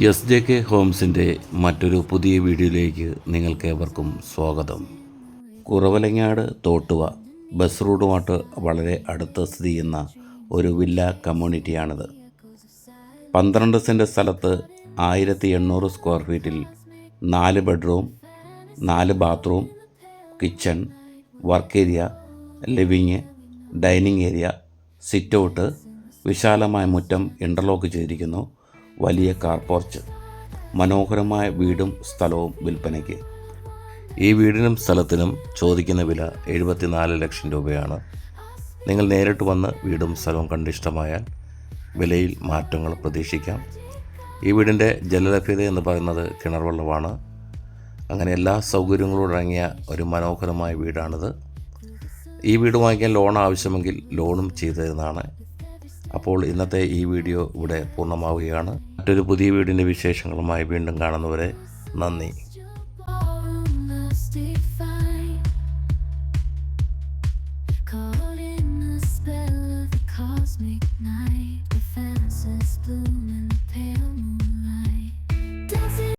S J K ഹോംസിന്റെ മറ്റൊരു പുതിയ വീഡിയോയിലേക്ക് നിങ്ങൾക്കേവർക്കും സ്വാഗതം. കുറവലങ്ങാട് തോട്ടുവ ബസ് റൂട്ടുമായിട്ട് വളരെ അടുത്ത് സ്ഥിതി ചെയ്യുന്ന ഒരു വില്ല കമ്മ്യൂണിറ്റിയാണിത്. പന്ത്രണ്ട് സെന്റ് സ്ഥലത്ത് ആയിരത്തി എണ്ണൂറ് സ്ക്വയർ ഫീറ്റിൽ നാല് ബെഡ്റൂം നാല് bathroom kitchen work area living dining area sit out വിശാലമായ മുറ്റം ഇന്റർലോക്ക് ചെയ്തിരിക്കുന്നു. വലിയ കാർ പോർച്ച് മനോഹരമായ വീടും സ്ഥലവും വിൽപ്പനയ്ക്ക്. ഈ വീടിനും സ്ഥലത്തിനും ചോദിക്കുന്ന വില എഴുപത്തിനാല് ലക്ഷം രൂപയാണ്. നിങ്ങൾ നേരിട്ട് വന്ന് വീടും സ്ഥലവും കണ്ടിഷ്ടമായാൽ വിലയിൽ മാറ്റങ്ങൾ പ്രതീക്ഷിക്കാം. ഈ വീടിന്റെ ജലലഭ്യത എന്ന് പറയുന്നത് കിണർ വെള്ളമാണ് അങ്ങനെ എല്ലാ സൗകര്യങ്ങളോടും അടങ്ങിയ ഒരു മനോഹരമായ വീടാണിത്. ഈ വീട് വാങ്ങിക്കാൻ ലോൺ ആവശ്യമെങ്കിൽ ലോണും ചെയ്തു അപ്പോൾ ഇന്നത്തെ ഈ വീഡിയോ ഇവിടെ പൂർണമാവുകയാണ്. മറ്റൊരു പുതിയ വീടിന്റെ വിശേഷങ്ങളുമായി വീണ്ടും കാണുന്നവരെ നന്ദി.